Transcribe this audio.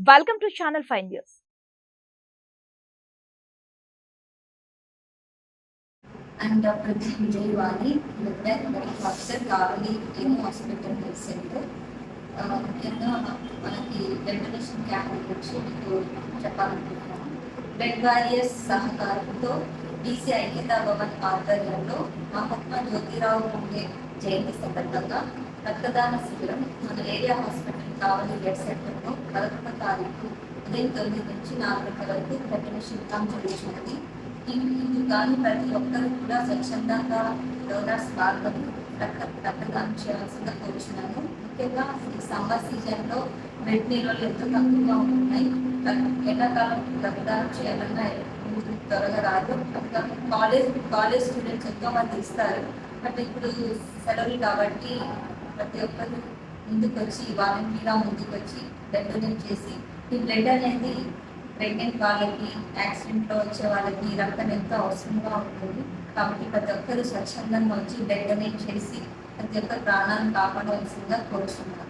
Welcome to channel five news and Dr. Vijay Lieutenant Medical Officer, Kavali ఎన్ని hospital health centre ముఖ్యంగా మనకి ventilation camp గురించి మీకు చెప్పాలనుకుంటున్నాను బెడ్ వారియర్స్ సహకారంతో బీసీ ఐక్యతా భవన్ ఆధ్వర్యంలో మహాత్మా జ్యోతిరావు పుణ్య జయంతి సందర్భంగా రక్తదాన శిబిరం మన ఏరియా హాస్పిటల్ కావాలి బ్లడ్ సెంటర్లో పదకొండవ తారీఖు ఉదయం తొమ్మిది నుంచి నాలుగు గంటల వరకు ప్రకటన క్యాంప్ జరుగుతున్నది ఇందుకు కానీ ప్రతి ఒక్కరు కూడా స్వచ్ఛందంగా డోనర్స్ పాల్గొని రక్త రక్తదానం చేయాల్సిందిగా కోరుచున్నాను. ముఖ్యంగా ఈ సమ్మర్ సీజన్లో బెడ్ నిల్వలు ఎంతో తక్కువగా ఉంటున్నాయి. ఎండాకాలం రక్తదానం చేయాలన్నా త్వరగా రాదు. కాలేజ్ కాలేజ్ స్టూడెంట్స్ ఎంతో మంది ఇస్తారు. బట్ ఇప్పుడు సెలవులు కాబట్టి ప్రతి ఒక్కరు ముందుకు వచ్చి వాలంటీర్గా ముందుకు వచ్చి చేసి ఈ బ్లడ్ అనేది ప్రెగ్నెంట్ వాళ్ళకి యాక్సిడెంట్లో వచ్చే వాళ్ళకి రక్తం ఎంతో అవసరంగా ఉంటుంది. కాబట్టి ప్రతి ఒక్కరు స్వచ్ఛందంగా వచ్చి బ్లడ్ డొనేట్ చేసి ప్రతి ఒక్కరు ప్రాణాలను కాపాడవలసిందిగా కోరుచున్నారు